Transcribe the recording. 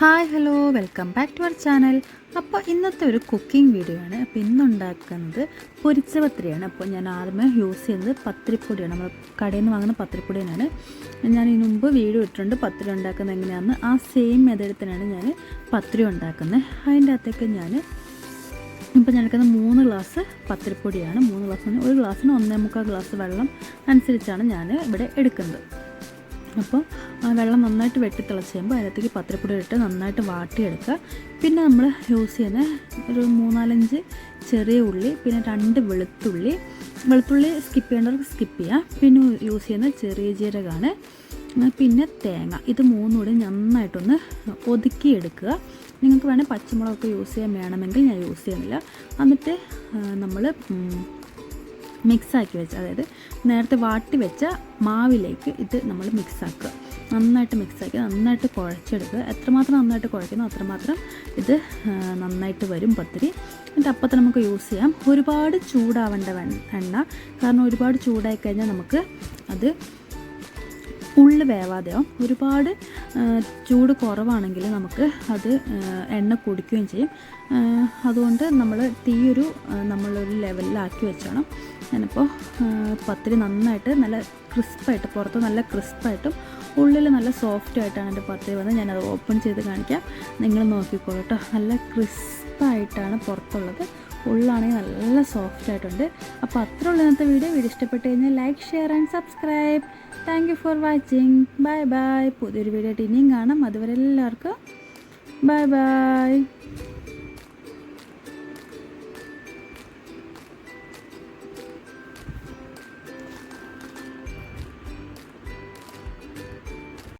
Hi hello welcome back to our channel. അപ്പോൾ ഇന്നത്തെ ഒരു കുക്കിംഗ് വീഡിയോ ആണ്. അപ്പോൾ ഇന്നുണ്ടാക്കുന്നത് പൊരിച്ച പത്രിയാണ് അപ്പോൾ ഞാൻ ആദ്യമേ യൂസ് ചെയ്യുന്നത് പത്രിപ്പൊടിയാണ് നമ്മൾ കടയിൽ നിന്ന് വാങ്ങുന്ന പത്തിരിപ്പൊടിയാണ്. ഞാൻ ഇതിനു മുമ്പ് വീഡിയോ ഇട്ടിട്ടുണ്ട്. പത്രി ഉണ്ടാക്കുന്നത് എങ്ങനെയാണെന്ന് ആ സെയിം മെതഡത്തിനാണ് ഞാൻ പത്രി ഉണ്ടാക്കുന്നത്. അതിന്റെ അകത്തേക്ക് ഞാൻ ഇപ്പോൾ ഞാൻ എടുക്കുന്ന മൂന്ന് ഗ്ലാസ് പത്രിപ്പൊടിയാണ് മൂന്ന് ഗ്ലാസ് ഒരു ഗ്ലാസ്സിന് ഒന്നേ മുക്കാൽ ഗ്ലാസ് വെള്ളം അനുസരിച്ചാണ് ഞാൻ ഇവിടെ എടുക്കുന്നത്. അപ്പോൾ ആ വെള്ളം നന്നായിട്ട് വെട്ടി തിളച്ച് കഴിയുമ്പോൾ അതിനകത്തേക്ക് പത്രപ്പൊടി ഇട്ട് നന്നായിട്ട് വാട്ടിയെടുക്കുക. പിന്നെ നമ്മൾ യൂസ് ചെയ്യുന്ന ഒരു മൂന്നാലഞ്ച് ചെറിയ ഉള്ളി പിന്നെ രണ്ട് വെളുത്തുള്ളി. വെളുത്തുള്ളി സ്കിപ്പ് ചെയ്യേണ്ടവർക്ക് സ്കിപ്പ് ചെയ്യാം. പിന്നെ യൂസ് ചെയ്യുന്ന ചെറിയ ജീരകമാണ്. പിന്നെ തേങ്ങ. ഇത് മൂന്നും കൂടി നന്നായിട്ടൊന്ന് ഒതുക്കിയെടുക്കുക നിങ്ങൾക്ക് വേണമെങ്കിൽ പച്ചമുളകൊക്കെ യൂസ് ചെയ്യാൻ വേണമെങ്കിൽ ഞാൻ യൂസ് ചെയ്യുന്നില്ല. എന്നിട്ട് നമ്മൾ മിക്സാക്കി വെച്ച അതായത് നേരത്തെ വാട്ടി വെച്ച മാവിലേക്ക് ഇത് നമ്മൾ മിക്സാക്കുക. നന്നായിട്ട് മിക്സാക്കി നന്നായിട്ട് കുഴച്ചെടുക്കുക. എത്രമാത്രം നന്നായിട്ട് കുഴക്കുന്നു അത്രമാത്രം ഇത് നന്നായിട്ട് വരും പത്തിരി. എന്നിട്ട് അപ്പം തന്നെ നമുക്ക് യൂസ് ചെയ്യാം. ഒരുപാട് ചൂടാവേണ്ട എണ്ണ. കാരണം ഒരുപാട് ചൂടായി കഴിഞ്ഞാൽ നമുക്ക് അത് ഉള്ളു വേവാതെയോ ഒരുപാട് ചൂട് കുറവാണെങ്കിൽ നമുക്ക് അത് എണ്ണ കുടിക്കുകയും ചെയ്യും. അതുകൊണ്ട് നമ്മൾ തീയൊരു നമ്മളൊരു ലെവലിലാക്കി വെച്ചോണം. ഞാനിപ്പോൾ പത്തിരി നന്നായിട്ട് നല്ല ക്രിസ്പായിട്ട് പുറത്ത് നല്ല ക്രിസ്പായിട്ടും ഉള്ളിൽ നല്ല സോഫ്റ്റ് ആയിട്ടാണ് എന്റെ പത്തിരി വന്നത്. ഞാനത് ഓപ്പൺ ചെയ്ത് കാണിക്കാം. നിങ്ങൾ നോക്കിക്കോളൂ കേട്ടോ നല്ല ക്രിസ്പായിട്ടാണ് പുറത്തുള്ളത്. ഉള്ളാണെങ്കിൽ നല്ല സോഫ്റ്റ് ആയിട്ടുണ്ട്. അപ്പോൾ അത്ര ഉള്ള ഇന്നത്തെ വീഡിയോ വീഡിയോ ഇഷ്ടപ്പെട്ട് കഴിഞ്ഞാൽ like share and subscribe thank you for watching bye bye പുതിയൊരു വീഡിയോ ആയിട്ട് ഇനിയും കാണാം. അതുവരെ എല്ലാവർക്കും ബൈ ബൈ